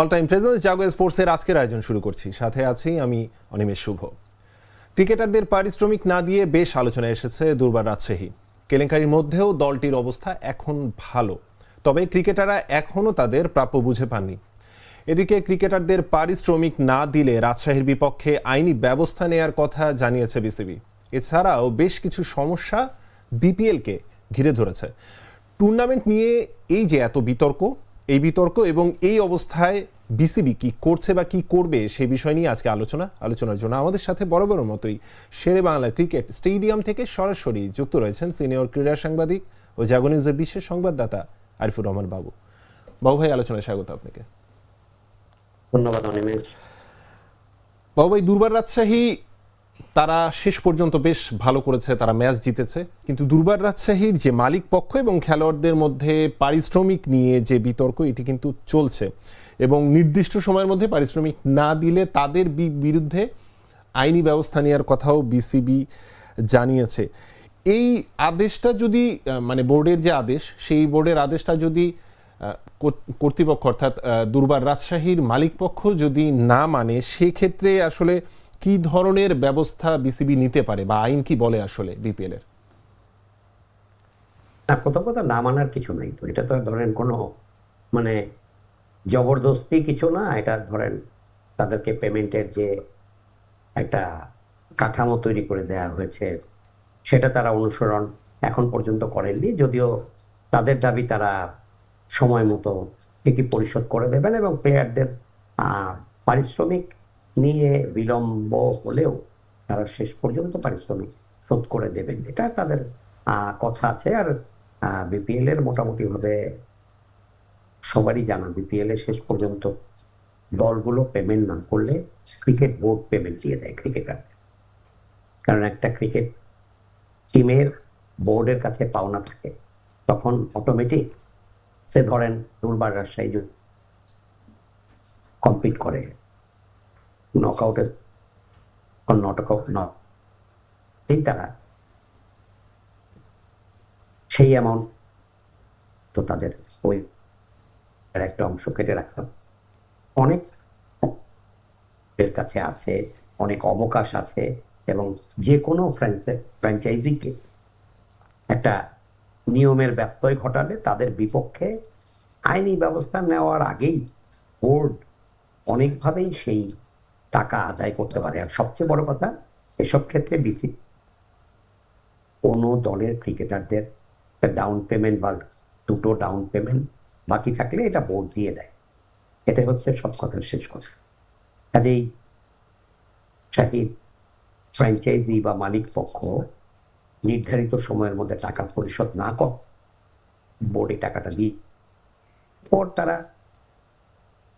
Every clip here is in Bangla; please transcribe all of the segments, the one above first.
অল টাইম প্রেজেন্স জাগো স্পোর্টসের আজকের আয়োজন শুরু করছি। সাথে আছি আমি অনিমেষ শুভ। ক্রিকেটারদের পারিশ্রমিক না দিয়ে বেশ আলোচনায় এসেছে দুর্বার রাজশাহী। কেলেঙ্কারির মধ্যেও দলটির অবস্থা এখন ভালো, তবে ক্রিকেটাররা এখনও তাদের প্রাপ্য বুঝে পাননি। এদিকে ক্রিকেটারদের পারিশ্রমিক না দিলে রাজশাহীর বিপক্ষে আইনি ব্যবস্থা নেয়ার কথা জানিয়েছে বিসিবি। এছাড়াও বেশ কিছু সমস্যা বিপিএলকে ঘিরে ধরেছে। টুর্নামেন্ট নিয়ে এই যে এত বিতর্ক এই বিতর্ক এবং এই অবস্থায় বিসিবি কি করছে বা কি করবে সে বিষয় নিয়ে আজকে আলোচনা আলোচনার জন্য আমাদের সাথে বরাবর মতোই শেরে বাংলা ক্রিকেট স্টেডিয়াম থেকে সরাসরি যুক্ত রয়েছেন সিনিয়র ক্রীড়া সাংবাদিক ও জাগো নিউজের বিশেষ সংবাদদাতা আরিফুর রহমান বাবু। বাবু ভাই আলোচনায় স্বাগত আপনাকে। ধন্যবাদ অনিমেষ বাবু ভাই দুর্বার রাজশাহী তারা শেষ পর্যন্ত বেশ ভালো করেছে, তারা ম্যাচ জিতেছে। কিন্তু দুর্বার রাজশাহীর যে মালিক পক্ষ এবং খেলোয়াড়দের মধ্যে পারিশ্রমিক নিয়ে যে বিতর্ক, এটি কিন্তু চলছে। এবং নির্দিষ্ট সময়ের মধ্যে পারিশ্রমিক না দিলে তাদের বিরুদ্ধে আইনি ব্যবস্থা নেওয়ার কথাও বিসিবি জানিয়েছে। এই আদেশটা যদি মানে বোর্ডের যে আদেশ, সেই বোর্ডের আদেশটা যদি কর্তৃপক্ষ অর্থাৎ দুর্বার রাজশাহীর মালিক পক্ষ যদি না মানে সেক্ষেত্রে আসলে কি ধরনের ব্যবস্থা বিসিবি নিতে পারে বা আইন কি বলে আসলে বিপিএল এর? প্রথম কথা না মানার কিছু নাই তো। এটা তো ধরেন কোনো মানে জবরদস্তি কিছু না, এটা ধরেন তাদেরকে পেমেন্টের যে একটা কাঠামো তৈরি করে দেয়া হয়েছে, সেটা তারা অনুসরণ এখন পর্যন্ত করেননি। যদিও তাদের দাবি তারা সময় মতো ঠিকই পরিশোধ করে দেবেন এবং প্লেয়ারদের পারিশ্রমিক নিয়ে বিলম্ব হলেও তারা শেষ পর্যন্ত পারিশ্রমিক শোধ করে দেবেন। এটা তাদের কথা আছে। আর বিপিএল এর মোটামুটি ভাবে সবারই জানা, বিপিএল এর শেষ পর্যন্ত দলগুলো পেমেন্ট না করলে ক্রিকেট বোর্ড পেমেন্ট দিয়ে দেয় ক্রিকেটার কারণ একটা ক্রিকেট টিমের বোর্ডের কাছে পাওনা থাকে, তখন অটোমেটিক সে ধরেন দুর্বার রাজশাহী কমপ্লিট করে। নক আউটের নট আউট নট এই তারা সেই অ্যামাউন্ট তো তাদের ওই একটা অংশ কেটে রাখলাম। অনেক এর কাছে আছে, অনেক অবকাশ আছে এবং যে কোনো ফ্র্যাঞ্চাইজিকে একটা নিয়মের ব্যত্যয় ঘটালে তাদের বিপক্ষে আইনি ব্যবস্থা নেওয়ার আগেই বোর্ড অনেকভাবেই সেই টাকা আদায় করতে পারে। আর সবচেয়ে বড় কথা, এসব ক্ষেত্রে বিসি কোনো দলের ক্রিকেটারদের ডাউন পেমেন্ট বা দুটো ডাউন পেমেন্ট বাকি থাকলে এটা বোর্ড দিয়ে দেয়। এটাই হচ্ছে সব কথার শেষ কথা। কাজেই শাহিদ ফ্র্যাঞ্চাইজি বা মালিক পক্ষ নির্ধারিত সময়ের মধ্যে টাকা পরিশোধ না কর বোর্ডে টাকাটা দিই পর তারা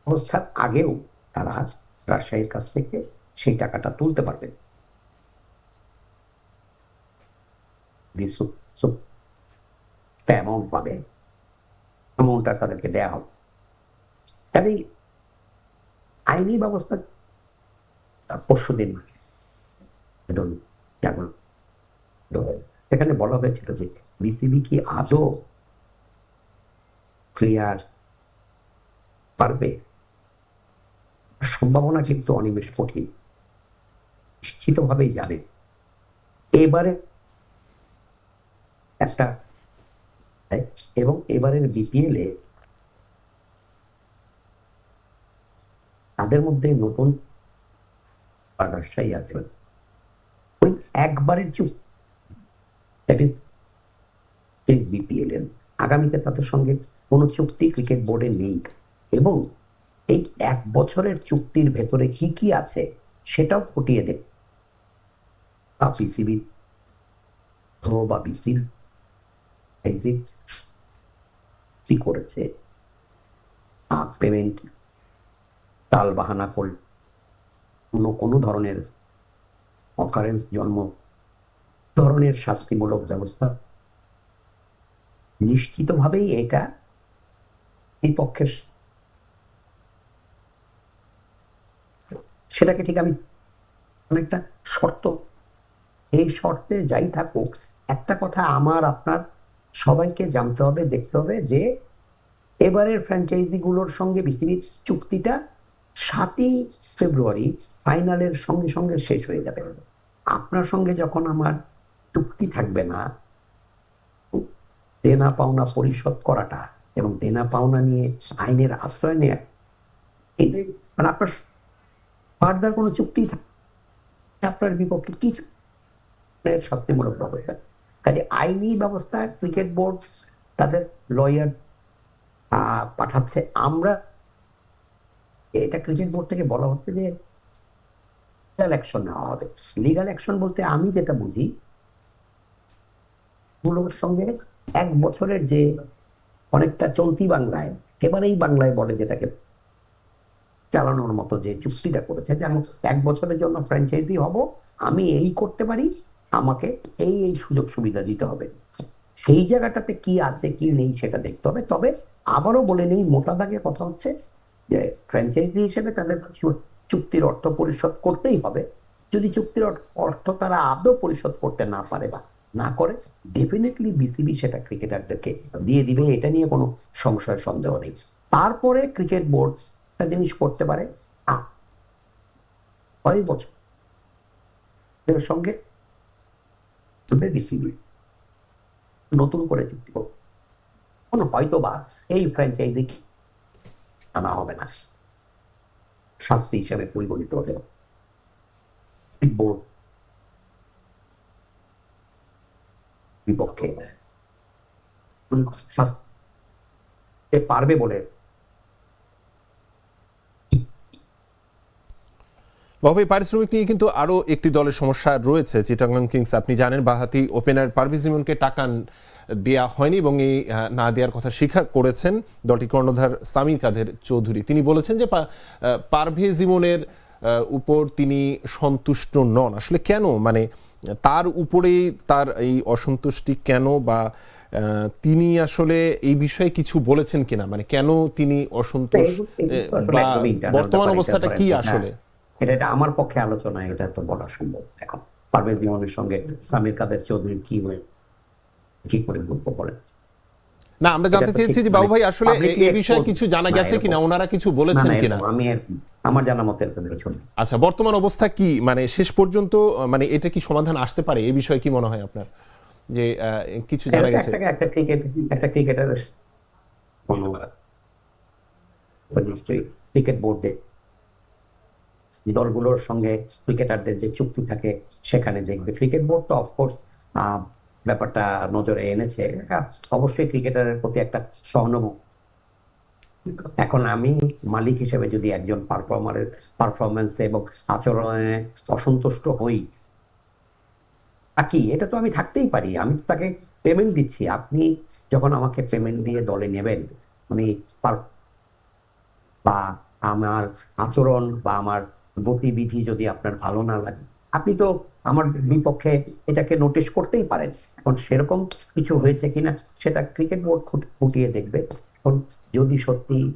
অবস্থার আগেও তারা রাজশাহীর কাছ থেকে সেই টাকাটা তুলতে পারবেন অ্যামাউন্ট পাবে অ্যামাউন্টটা তাদেরকে দেয়া হবে। কাজেই আইনি ব্যবস্থা পরশু দিন এখানে বলা হয়েছিল যে বিসিবি কি আদৌ ক্লিয়ার পারবে? সম্ভাবনা কিন্তু অনিমেষ কঠিন। নিশ্চিতভাবেই জানে এবারে একটা এবং এবারের বিপিএল এ তাদের মধ্যে নতুন আছে। ওই একবারের চুপ বিপিএল এর। আগামীতে তাদের সঙ্গে কোনো চুক্তি ক্রিকেট বোর্ডে নেই। এবং এই এক বছরের চুক্তির ভেতরে কি কি আছে সেটাও ফুটিয়ে দেবে বা পিসিবি বা বিসির কি করেছে? পেমেন্ট, তাল বাহানা করে কোনো কোনো ধরনের অকারেন্স জন্ম ধরনের শাস্তিমূলক ব্যবস্থা। নিশ্চিতভাবেই এটা এই পক্ষের সেটাকে ঠিক আমি অনেকটা শর্ত। এই শর্তে যাই থাকুক, একটা কথা আমার, আপনার সবাইকে জানতে হবে, দেখতে হবে যে এবারের ফ্র্যাঞ্চাইজিগুলোর সঙ্গে বিসিবির চুক্তিটা সাতই ফেব্রুয়ারি ফাইনালের সঙ্গে সঙ্গে শেষ হয়ে যাবে। আপনার সঙ্গে যখন আমার চুক্তি থাকবে না, দেনা পাওনা পরিশোধ করাটা এবং দেনা পাওনা নিয়ে আইনের আশ্রয় এই- মানে আপনার ফার্দার কোনো চুক্তি থাক- আপনার বিপক্ষে কিছু শাস্তিমূলক ব্যবস্থা। কাজে আইনি ব্যবস্থা ক্রিকেট বোর্ড তাদের লয়ার পাঠাচ্ছে। আমরা এটা ক্রিকেট বোর্ড থেকে বলা হচ্ছে যে লিগাল অ্যাকশন নেওয়া হবে। লিগাল অ্যাকশন বলতে আমি যেটা বুঝি গুলোর সঙ্গে এক বছরের যে অনেকটা চলতি বাংলায়, এবারেই বাংলায় বলে যেটাকে চালানোর মতো যে চুক্তিটা করেছে যেমন এক বছরের জন্য ফ্র্যাঞ্চাইজি হব, আমি এই করতে পারি, আমাকে এই এই সুযোগ সুবিধা দিতে হবে। সেই জায়গাটাতে কি আছে, কি নেই সেটা দেখতে হবে। তবে আবারও বলে নেই, মোটা দাগে কথা হচ্ছে যে ফ্র্যাঞ্চাইজি হিসেবে তাদের চুক্তির অর্থ পরিশোধ করতেই হবে। যদি চুক্তির অর্থ তারা আদৌ পরিশোধ করতে না পারে বা না করে ডেফিনেটলি বিসিবি সেটা ক্রিকেটারদেরকে দিয়ে দিবে। এটা নিয়ে কোনো সংশয়, সন্দেহ নেই। তারপরে ক্রিকেট বোর্ড একটা জিনিস করতে পারে, আ- ছয় বছর। এর সঙ্গে নতুন করে চুক্তি করবে হয়তো বা এই ফ্র্যাঞ্চাইজি আনা হবে না। শাস্তি হিসেবে পরিগণিত হলেও। বিপক্ষে। পারবে বলে বাবু পারিশ্রমিক নিয়ে কিন্তু আরও একটি দলের সমস্যা রয়েছে। চিটাগং কিংস আপনি জানেন বাহাতি ওপেনার পারভেজ ইমনকে টাকা দেয়া হয়নি এবং এই না দেওয়ার কথা স্বীকার করেছেন দলটি কর্ণধার সামির কাদের চৌধুরী। তিনি বলেছেন যে পারভেজ ইমনের উপর তিনি সন্তুষ্ট নন। আসলে কেন? মানে তার উপরেই তার এই অসন্তুষ্টি কেন বা তিনি আসলে এই বিষয়ে কিছু বলেছেন কিনা? মানে কেন তিনি অসন্তোষ বা বর্তমান অবস্থাটা কি আসলে? এটা এটা আমার পক্ষে আলোচনা এটা তো বলা সম্ভব। এখন পারভেজ ইমনের সঙ্গে সামির কাদের চৌধুরী কি হয়ে কি করে বলব বলেন? না আমরা জানতে চেয়েছি যে বাবু মানে ভাই আসলে এই বিষয়ে কিছু জানা গেছে কিনা? ওনারা কিছু বলেছেন কিনা? আমি আমার জানা মতে এরকম কিছু আচ্ছা বর্তমান অবস্থা কি? মানে শেষ পর্যন্ত মানে এটা কি সমাধান আসতে পারে? এই বিষয়ে কি মনে হয় আপনার? যে কিছু জানা গেছে? একটা একটা ক্রিকেট একটা ক্রিকেটার নিশ্চয়ই ক্রিকেট বোর্ডে দলগুলোর সঙ্গে ক্রিকেটারদের যে চুক্তি থাকে, সেখানে দেখবে। ক্রিকেট বোর্ড তো অফকোর্স ব্যাপারটা নজরে এনেছে। অবশ্যই ক্রিকেটারের প্রতি একটা সহানুভূতি। এখন আমি মালিক হিসেবে যদি একজন পারফর্মারের পারফরমেন্সে এবং আচরণে অসন্তুষ্ট হই কি? এটা তো আমি থাকতেই পারি। আমি তাকে পেমেন্ট দিচ্ছি। আপনি যখন আমাকে পেমেন্ট দিয়ে দলে নেবেন, আমি বা আমার আচরণ বা আমার গতিবিধি যদি আপনার ভালো না লাগে। আপনি তো আমার বিপক্ষে এটাকে নোটিশ করতেই পারেন। এখন সেরকম কিছু হয়েছে কিনা সেটা ক্রিকেট বোর্ড ফুটিয়ে দেখবে। এখন যদি সত্যি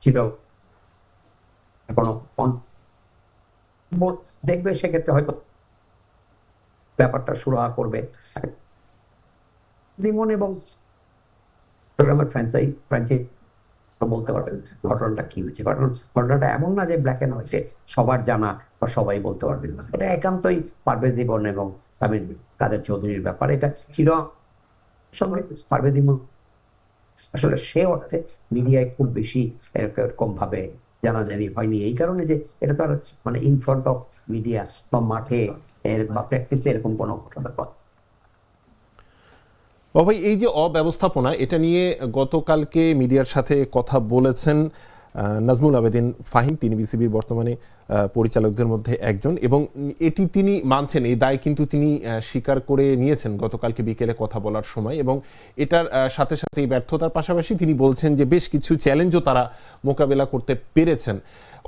ছিল। দেখবে সেক্ষেত্রে হয়তো ব্যাপারটা সুরাহা করবে। জীবন এবং প্রোগ্রামের ফ্র্যাঞ্চাই ফ্র্যাঞ্চাই বলতে পারবেন ঘটনাটা কি হয়েছে। কারণ ঘটনাটা এমন না যে ব্ল্যাক এন্ড হোয়াইটে সবার জানা বা সবাই বলতে পারবেন না। এটা একান্তই পারভেজ জীবন এবং সামির কাদের চৌধুরীর ব্যাপার। এটা ছিল পারভেজ জীবন। আসলে সে অর্থে মিডিয়ায় খুব বেশি এরকম ভাবে জানাজানি হয়নি। এই কারণে যে এটা তো আর মানে ইন ফ্রন্ট অফ মিডিয়া বা মাঠে এর বা প্র্যাকটিসে এরকম কোনো ঘটনা। ভাই, এই যে অব্যবস্থাপনা, এটা নিয়ে গতকালকে মিডিয়ার সাথে কথা বলেছেন নাজমুল আবেদিন ফাহিম। তিনি বিসিবির বর্তমানে পরিচালকদের মধ্যে একজন এবং এটি তিনি মানছেন, এই দায় কিন্তু তিনি স্বীকার করে নিয়েছেন গতকালকে বিকেলে কথা বলার সময় এবং এটার সাথে সাথে এই ব্যর্থতার পাশাপাশি তিনি বলছেন যে বেশ কিছু চ্যালেঞ্জও তারা মোকাবেলা করতে পেরেছেন।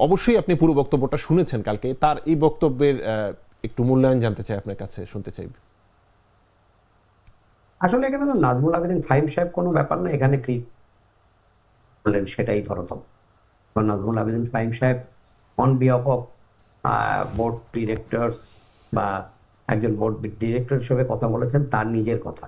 অবশ্যই আপনি পুরো বক্তব্যটা শুনেছেন কালকে। তার এই বক্তব্যের একটু মূল্যায়ন জানতে চাই আপনার কাছে, শুনতে চাই। আসলে এখানে তো নাজমুল আবেদিন ফাহিম সাহেব কোনো ব্যাপার না, এখানে কি বললেন সেটাই ধরতম। নাজমুল আবেদিন ফাহিম সাহেব on behalf of board directors বা একজন বোর্ড ডিরেক্টর হিসেবে কথা বলেছেন, তার নিজের কথা।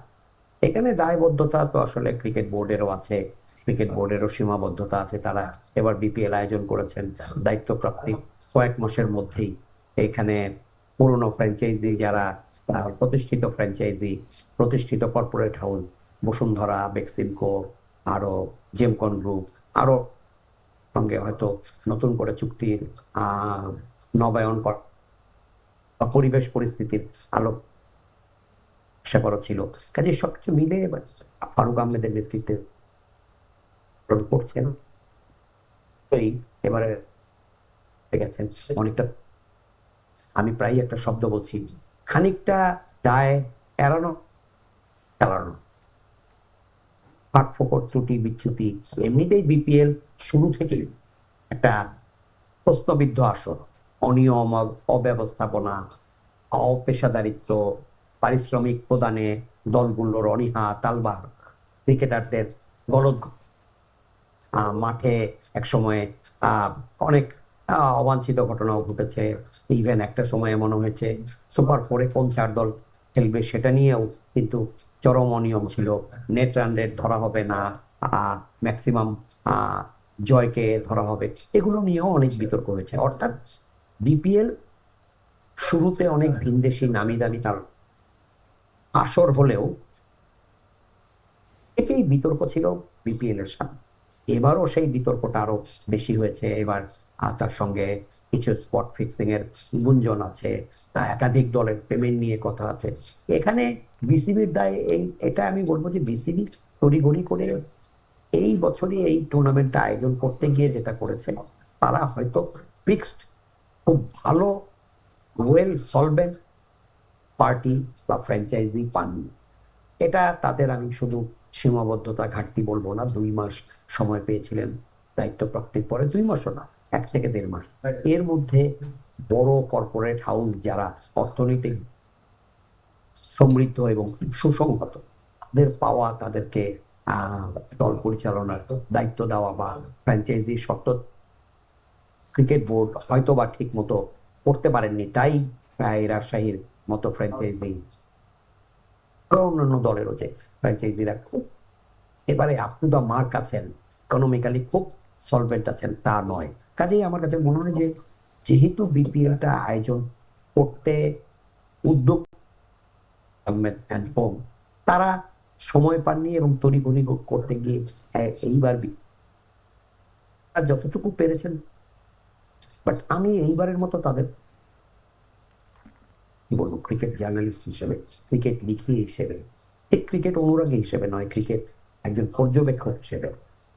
এখানে দায়বদ্ধতা তো আসলে ক্রিকেট বোর্ডেরও আছে ক্রিকেট বোর্ডেরও সীমাবদ্ধতা আছে, তারা এবার বিপিএল আয়োজন করেছেন, দায়িত্বপ্রাপ্তি কয়েক মাসের মধ্যেই। এখানে পুরনো ফ্র্যাঞ্চাইজি যারা প্রতিষ্ঠিত ফ্র্যাঞ্চাইজি প্রতিষ্ঠিত কর্পোরেট হাউস বসুন্ধরা বেক্সিমকো আরও জেমকন গ্রুপ আরও সঙ্গে হয়তো নতুন করে চুক্তির নবায়ন পরিবেশ পরিস্থিতির আলো আশা ছিল। কাজে সবকিছু মিলে ফারুক আহমেদের নেতৃত্বে করছেন। এবারে গেছেন অনেকটা। আমি প্রায় একটা শব্দ বলছি, খানিকটা দায় এড়ানো চালানো ফাঁক ত্রুটি বিচ্যুতি এমনিতেই বিপিএল শুরু থেকেই একটা প্রশ্নবিদ্ধ আসর অনিয়ম অব্যবস্থাপনা অপেশাদারিত্ব পারিশ্রমিক প্রদানে দলগুলোর অনীহা তালবার ক্রিকেটারদের গলদ। মাঠে একসময় আহ, অনেক অবাঞ্ছিত ঘটনাও ঘটেছে। ইভেন একটা সময় এমন হয়েছে সুপার ফোরে কোন চার দল খেলবে সেটা নিয়েও কিন্তু চরম অনিয়ম ছিল। নেট রান রেট ধরা হবে না ম্যাক্সিমাম জয়কে ধরা হবে। এগুলো নিয়েও অনেক বিতর্ক হয়েছে। অর্থাৎ বিপিএল শুরুতে অনেক ভিনদেশি নামি দামি তার আসর হলেও একেই বিতর্ক ছিল বিপিএল এর সাথে। এবারও সেই বিতর্কটা আরও বেশি হয়েছে। এবার তার সঙ্গে কিছু স্পট ফিক্সিং এর গুঞ্জন আছে। তা একাধিক দলের পেমেন্ট নিয়ে কথা আছে। এখানে বিসিবির দায় এই এটা আমি বলব যে বিসিবি তড়িঘড়ি করে এই বছরই এই টুর্নামেন্টটা আয়োজন করতে গিয়ে যেটা করেছে তারা হয়তো ফিক্সড খুব ভালো ওয়েল সলভেন্ট পার্টি বা ফ্র্যাঞ্চাইজি পাননি। এটা তাদের আমি শুধু সীমাবদ্ধতা ঘাটতি বলব না দুই মাস সময় পেয়েছিলেন দায়িত্ব প্রাপ্তির পরে দুই মাসও না এক থেকে দেড় মাস। এর মধ্যে বড় কর্পোরেট হাউস যারা অর্থনৈতিক সমৃদ্ধ এবং সুসংহত, তাদের পাওয়া তাদেরকে দল পরিচালনার দায়িত্ব দেওয়া বা ফ্র্যাঞ্চাইজি শর্ত ক্রিকেট বোর্ড হয়তো বা ঠিক মতো করতে পারেননি, তাই প্রায় রাজশাহীর মতো ফ্র্যাঞ্চাইজি অন্যান্য দলেরও যে ফ্র্যাঞ্চাইজিরা খুব এবারে আপনি বা মার্ক আছেন ইকোনমিক্যালি খুব সলভেন্ট আছেন তা নয়। কাজেই আমার কাছে মনে হয় যে যেহেতু বিপিএলটা আয়োজন করতে উদ্যোগ তারা সময় পাননি এবং তড়িঘড়ি করতে গিয়ে এ- এইবার যতটুকু পেরেছেন বাট আমি এইবারের মতো তাদের কি বলব ক্রিকেট জার্নালিস্ট হিসেবে ক্রিকেট লিখি হিসেবে ঠিক ক্রিকেট অনুরাগী হিসেবে নয় ক্রিকেট একজন পর্যবেক্ষক হিসেবে,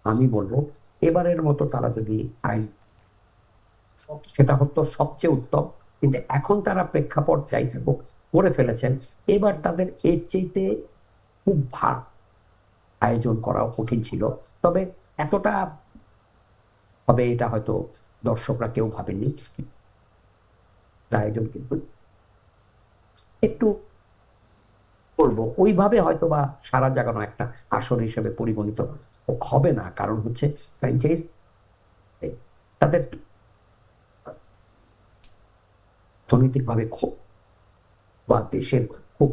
আমি বলব, এবারের মতো তারা যদি আইন সেটা হতো সবচেয়ে উত্তম। কিন্তু এখন তারা প্রেক্ষাপট যাই থাকুক, করে ফেলেছেন। এবার তাদের এর চাইতে খুব ভার আয়োজন করাও কঠিন ছিল। তবে এতটা হবে এটা হয়তো দর্শকরা কেউ ভাবেননি। আয়োজন কিন্তু একটু বলব ওইভাবে হয়তো বা সারা জাগানো একটা আসর হিসেবে পরিগণিত হবে না। কারণ হচ্ছে ফ্র্যাঞ্চাইজ তাদের অর্থনৈতিকভাবে খুব বা দেশের খুব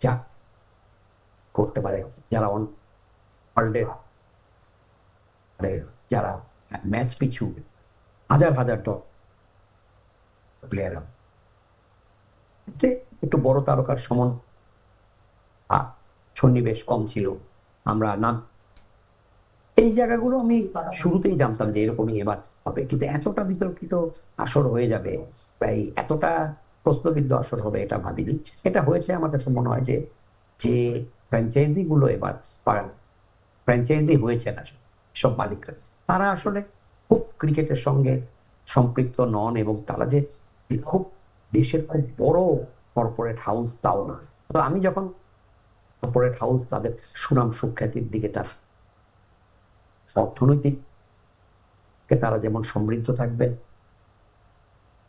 যা করতে পারে যারা অন ওয়ার্ল্ডের মানে যারা ম্যাচ পিছু হাজার হাজার ডলার প্লেয়ার একটু বড় তারকার সমান সন্নিবেশ কম ছিল। আমরা নাম এই জায়গাগুলো আমি শুরুতেই জানতাম যে এরকমই এবার হবে। কিন্তু এতটা বিতর্কিত আসর হয়ে যাবে, প্রায় এতটা প্রশ্নবিদ্ধ আসর হবে এটা ভাবিনি। এটা হয়েছে আমার কাছে মনে হয় যে যে ফ্র্যাঞ্চাইজি গুলো এবার ফ্র্যাঞ্চাইজি হয়েছে না, সব মালিকরা, তারা আসলে খুব ক্রিকেটের সঙ্গে সম্পৃক্ত নন এবং তারা যে খুব দেশের খুব বড় কর্পোরেট হাউস তাও না। তো আমি যখন কর্পোরেট হাউস তাদের সুনাম সুখ্যাতির দিকে তার অর্থনৈতিক তারা যেমন সমৃদ্ধ থাকবে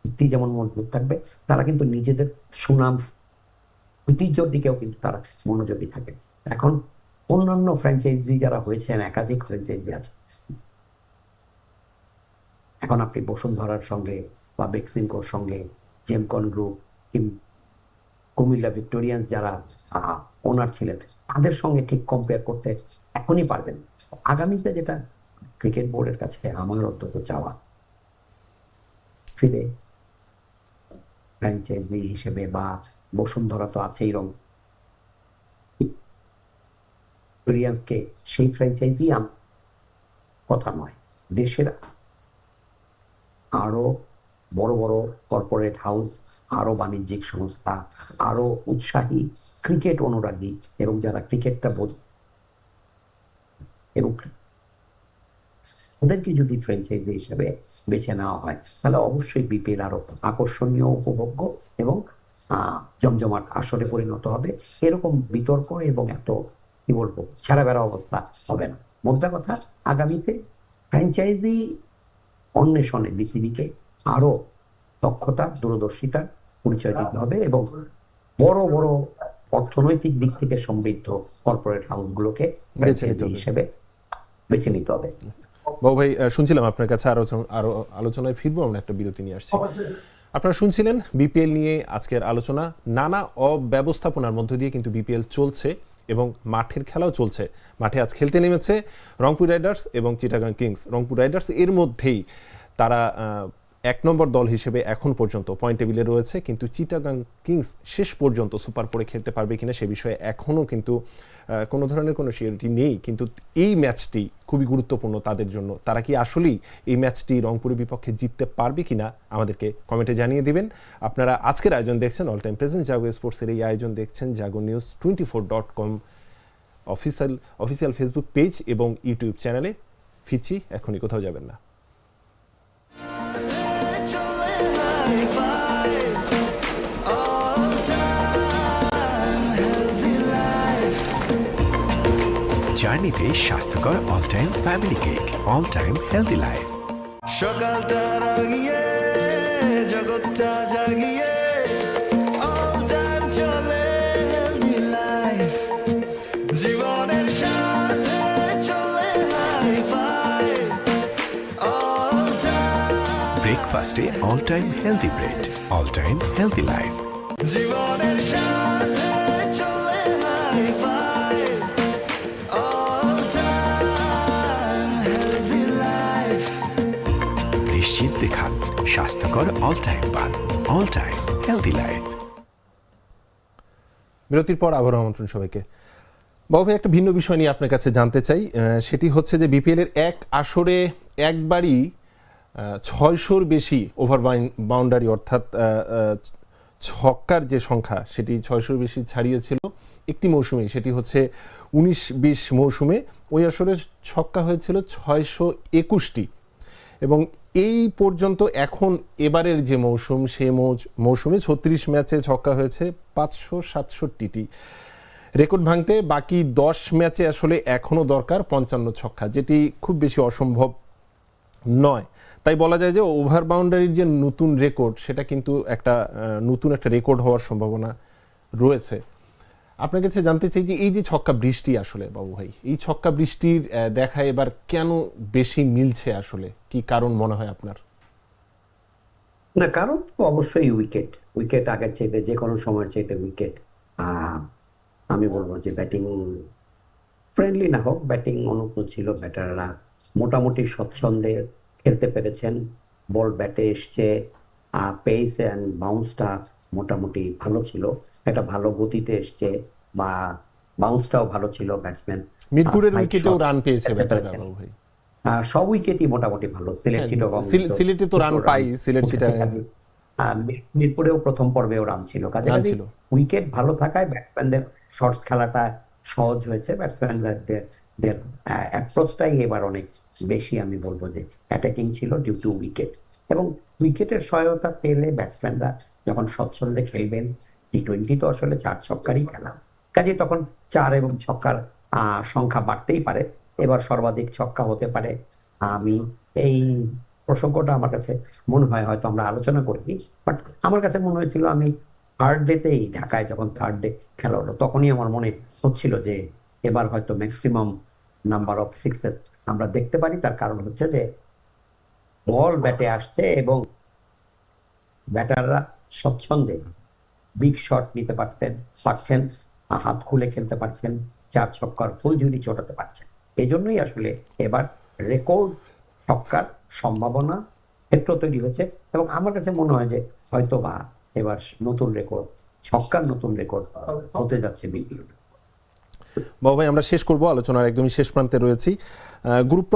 ভিত্তি যেমন মজবুত থাকবে, তারা কিন্তু নিজেদের সুনাম, ঐতিহ্যর দিকেও কিন্তু তারা মনোযোগী থাকে এখন অন্যান্য ফ্র্যাঞ্চাইজি যারা হয়েছেন, একাধিক ফ্র্যাঞ্চাইজি আছে এখন আপনি বসুন্ধরার সঙ্গে বা বেক্সিমকোর সঙ্গে, জেমকন গ্রুপ কুমিল্লা ভিক্টোরিয়ান্স যারা ওনার ছিলেন, তাদের সঙ্গে ঠিক কম্পেয়ার করতে এখনই পারবেন না। আগামীতে যেটা ক্রিকেট বোর্ডের কাছে আমার অন্তত চাওয়া, ফিরে ফ্র্যাঞ্চাইজি হিসেবে বা বসুন্ধরা তো আছেই রং। সেই ফ্র্যাঞ্চাইজি কথা নয়। দেশের আরও বড় বড় কর্পোরেট হাউস আরও বাণিজ্যিক সংস্থা, আরও উৎসাহী ক্রিকেট অনুরাগী এবং যারা ক্রিকেটটা বোঝে এবং তাদেরকে যদি ফ্র্যাঞ্চাইজি হিসেবে বেছে নেওয়া হয় তাহলে অবশ্যই বিপিএল আরও আকর্ষণীয় উপভোগ্য এবং জমজমাট আসরে পরিণত হবে। এরকম বিতর্ক এবং এত কি বলব ছাড়া বেড়া অবস্থা হবে না। মোদ্দা কথা আগামীতে ফ্র্যাঞ্চাইজি অন্বেষণে বিসিবিকে আরও দক্ষতা দূরদর্শিতার পরিচয় দিতে হবে এবং বড় বড় অর্থনৈতিক দিক থেকে সমৃদ্ধ কর্পোরেট হাউসগুলোকে হিসেবে বেছে নিতে হবে। বাবু ভাই শুনছিলাম আপনার কাছে আরও আরও আলোচনায় ফিরবো, আমরা একটা বিরতি নিয়ে আসছি। আপনারা শুনছিলেন বিপিএল নিয়ে আজকের আলোচনা। নানা অব্যবস্থাপনার মধ্য দিয়ে কিন্তু বিপিএল চলছে এবং মাঠের খেলাও চলছে। মাঠে আজ খেলতে নেমেছে রংপুর রাইডার্স এবং চিটাগাং কিংস। রংপুর রাইডার্স এর মধ্যেই তারা এক নম্বর দল হিসেবে এখন পর্যন্ত পয়েন্ট টেবিলে রয়েছে, কিন্তু চিটাগাং কিংস শেষ পর্যন্ত সুপার পরে খেলতে পারবে কিনা সে বিষয়ে এখনও কিন্তু কোনো ধরনের কোনো শিওরিটি নেই, কিন্তু এই ম্যাচটি খুবই গুরুত্বপূর্ণ তাদের জন্য। তারা কি আসলেই এই ম্যাচটি রংপুরের বিপক্ষে জিততে পারবে কিনা আমাদেরকে কমেন্টে জানিয়ে দিবেন। আপনারা আজকের আয়োজন দেখছেন অল টাইম প্রেজেন্ট জাগো স্পোর্টসের এই আয়োজন দেখছেন Jago news twenty four dot com official official Facebook page এবং ইউটিউব চ্যানেলে ফিরছি, এখনই কোথাও যাবেন না। জার্নিতে স্বাস্থ্যকর all time family cake all time healthy life. সকালটা রাগিয়ে জগৎটা জাগিয়ে. জীবনের সাথে চলে হাই-ফাই, ব্রেকফাস্টে all time healthy bread all time healthy life জীবনের সাথে স্বাস্থ্যকর অল টাইম পান অল টাইম হেলদি লাইফ বিরতির পর আবারও আমন্ত্রণ সবাইকে। বাবু একটা ভিন্ন বিষয় নিয়ে আপনার কাছে জানতে চাই। সেটি হচ্ছে যে বিপিএল এর এক আসরে একবারই ছয়শোর বেশি ওভার বাউন্ডারি অর্থাৎ ছক্কার যে সংখ্যা, সেটি ছয়শোর বেশি ছাড়িয়েছিল একটি মৌসুমে সেটি হচ্ছে উনিশ বিশ মৌসুমে। ওই আসরে ছক্কা হয়েছিল ছয়শো একুশটি। এবং এই পর্যন্ত এখন এবারের যে মৌসুম, সে মৌসুমে ছত্রিশ ম্যাচে ছক্কা হয়েছে পাঁচশো সাতষট্টিটি। রেকর্ড ভাঙতে বাকি দশ ম্যাচে আসলে এখনও দরকার পঞ্চান্ন ছক্কা, যেটি খুব বেশি অসম্ভব নয়। তাই বলা যায় যে ওভার বাউন্ডারির যে নতুন রেকর্ড, সেটা কিন্তু একটা নতুন একটা রেকর্ড হওয়ার সম্ভাবনা রয়েছে। আপনার কাছে জানতে চাই যে এই যে ছক্কা বৃষ্টি আসলে বাবু ভাই, এই ছক্কা বৃষ্টির দেখা এবার কেন বেশি মিলছে আসলে? কি কারণ মনে হয় আপনার? না, কারণ তো অবশ্যই উইকেট উইকেট আগের চাইতে যে কোনো সময়ের চাইতে উইকেট আমি বলব যে ব্যাটিং ফ্রেন্ডলি না হোক ব্যাটিং অনুকূল ছিল ব্যাটাররা মোটামুটি স্বচ্ছন্দে খেলতে পেরেছেন। বল ব্যাটে এসছে পেস অ্যান্ড বাউন্সটা মোটামুটি ভালো ছিল। একটা ভালো গতিতে এসছে বা বাউন্সটাও ভালো ছিল ব্যাটসম্যান মিরপুরের উইকেটেও রান পেয়েছে ভাই। সব উইকেটই মোটামুটি ভালো। সিলেট হ্যাঁ, চিটাগং সিলেটে তো রান পাই, সিলেট মির- মিরপুরেও প্রথম পর্বেও রান ছিল। কাজে। উইকেট ভালো থাকায় ব্যাটসম্যানদের শর্টস খেলাটা সহজ হয়েছে। ব্যাটসম্যানদের অ্যাপ্রোচটাই এবার অনেক বেশি আমি বলব যে অ্যাটাকিং ছিল ডিউ টু উইকেট এবং উইকেটের সহায়তা পেলে ব্যাটসম্যানরা যখন স্বচ্ছন্দে খেলবেন টি টোয়েন্টি তো আসলে চার ছক্কারই খেলা। কাজে তখন চার এবং ছক্কার সংখ্যা বাড়তেই পারে। এবার সর্বাধিক ছক্কা হতে পারে। আমি এই প্রসঙ্গটা আমার কাছে মনে হয় হয়তো আমরা আলোচনা করিনি, বাট আমার কাছে মনে হয়েছিল আমি থার্ড ডেতেই ঢাকায় যখন থার্ড ডে খেলা হলো, তখনই আমার মনে হচ্ছিল যে এবার হয়তো ম্যাক্সিমাম নাম্বার অফ সিক্সেস আমরা দেখতে পারি। তার কারণ হচ্ছে যে বল ব্যাটে আসছে এবং ব্যাটাররা স্বচ্ছন্দে বিগ শট নিতে পারতেন, পারছেন হাত খুলে খেলতে পারছেন, চার ছক্কার ফুল ঝুড়ি চটাতে পারছেন। এই জন্যই আসলে এবার রেকর্ড ছক্কার সম্ভাবনা ক্ষেত্র তৈরি হয়েছে এবং আমার কাছে মনে হয় যে হয়তো বা এবার নতুন রেকর্ড ছক্কার নতুন রেকর্ড হতে যাচ্ছে বিপিএল বাবু ভাই, আমরা শেষ করব, আলোচনার একদমই শেষ প্রান্তে রয়েছি। গ্রুপ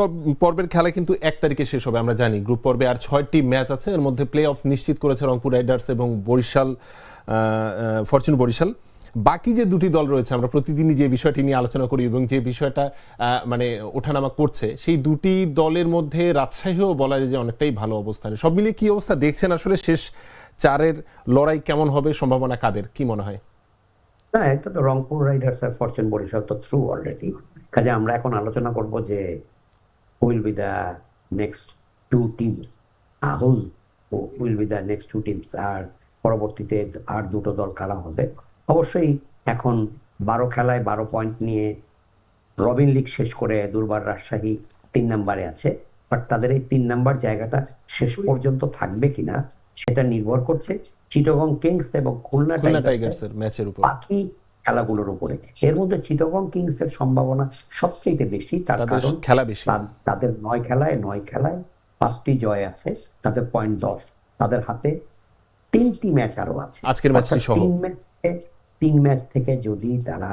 পর্বের খেলা কিন্তু এক তারিখে শেষ হবে, আমরা জানি। গ্রুপ পর্বে আর ছয়টি ম্যাচ আছে, এর মধ্যে প্লে অফ নিশ্চিত করেছে রংপুর রাইডার্স এবং বরিশাল ফরচুন বরিশাল। বাকি যে দুটি দল রয়েছে, আমরা প্রতিদিনই যে বিষয়টি নিয়ে আলোচনা করি এবং যে বিষয়টা মানে ওঠানামা করছে, সেই দুটি দলের মধ্যে রাজশাহীও বলা যায় যে অনেকটাই ভালো অবস্থানে। সব মিলিয়ে কি অবস্থা? দেখছেন আসলে শেষ চারের লড়াই কেমন হবে? সম্ভাবনা কাদের? কি মনে হয়? না, এটা তো রংপুর রাইডার্স আর ফরচুন বরিশাল তো থ্রু অলরেডি কাজে আমরা এখন আলোচনা করব যে will be the next two teams whose will be the next two teams আর পরবর্তীতে আর দুটো দল কারা হবে? অবশ্যই এখন বারো খেলায় বারো পয়েন্ট নিয়ে রবিন লিগ শেষ করে দুর্বার রাজশাহী তিন নম্বরে আছে। বাট তাদের এই তিন নাম্বার জায়গাটা শেষ পর্যন্ত থাকবে কিনা সেটা নির্ভর করছে চিটগং কিংস এবং খুলনা টাইগার্সের ম্যাচের উপর। বাকি খেলাগুলোর উপরে। এর মধ্যে চিটগং কিংস এর সম্ভাবনা সবচেয়ে বেশি তার কারণ খেলা বেশি। তাদের নয় খেলায় নয় খেলায় পাঁচটি জয় আছে তাদের পয়েন্ট দশ। তাদের হাতে তিনটি ম্যাচ আরও আছে। আজকের ম্যাচটি সহ। তিন ম্যাচে তিন ম্যাচ থেকে যদি তারা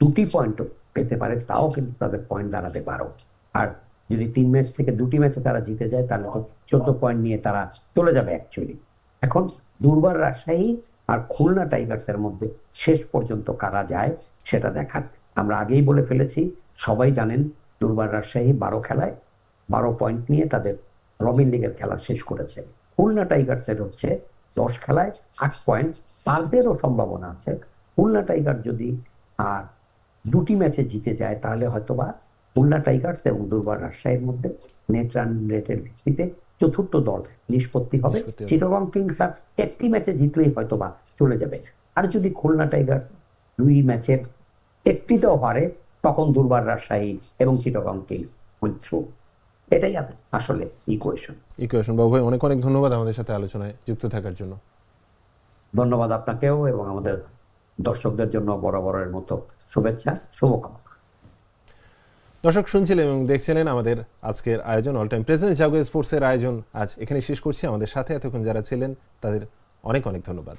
দুটি পয়েন্ট পেতে পারে তাও কিন্তু তাদের পয়েন্ট দাঁড়াতে পারো আর যদি তিন ম্যাচ থেকে দুটি ম্যাচে তারা জিতে যায় তাহলে চোদ্দ পয়েন্ট নিয়ে তারা চলে যাবে অ্যাকচুয়ালি এখন দুর্বার রাজশাহী আর খুলনা টাইগার্সের মধ্যে শেষ পর্যন্ত কারা যায় সেটা দেখার। আমরা আগেই বলে ফেলেছি সবাই জানেন দুর্বার রাজশাহী বারো খেলায় বারো পয়েন্ট নিয়ে তাদের রবিন লিগের খেলা শেষ করেছে। খুলনা টাইগার্সের হচ্ছে দশ খেলায় আট পয়েন্ট তাদেরও সম্ভাবনা আছে। খুলনা টাইগার যদি আর দুটি ম্যাচে জিতে যায় তাহলে হয়তোবা খুলনা টাইগার্স এবং দুর্বার রাজশাহীর মধ্যে নেট রান রেটের ভিত্তিতে চতুর্থ দল নিষ্পত্তি হবে। চিটগং কিংস আর একটি ম্যাচে জিতলেই হয়তোবা চলে যাবে। আর যদি খুলনা টাইগার্স দুই ম্যাচের একটিতেও হারে তখন দুর্বার রাজশাহী এবং চিটগং কিংস উইল থ্রু এটাই আসলে ইকুয়েশন ইকুয়েশন বাবু ভাই অনেক অনেক ধন্যবাদ আমাদের সাথে আলোচনায় যুক্ত থাকার জন্য। ধন্যবাদ আপনাকেও এবং আমাদের দর্শকদের জন্য বরাবরের মতো শুভেচ্ছা শুভকামনা। দর্শক শুনছিলেন এবং দেখছিলেন আমাদের আজকের আয়োজন অল টাইম প্রেজেন্ট জাগো স্পোর্টসের আয়োজন। আজ এখানে শেষ করছি। আমাদের সাথে এতক্ষণ যারা ছিলেন তাদের অনেক অনেক ধন্যবাদ।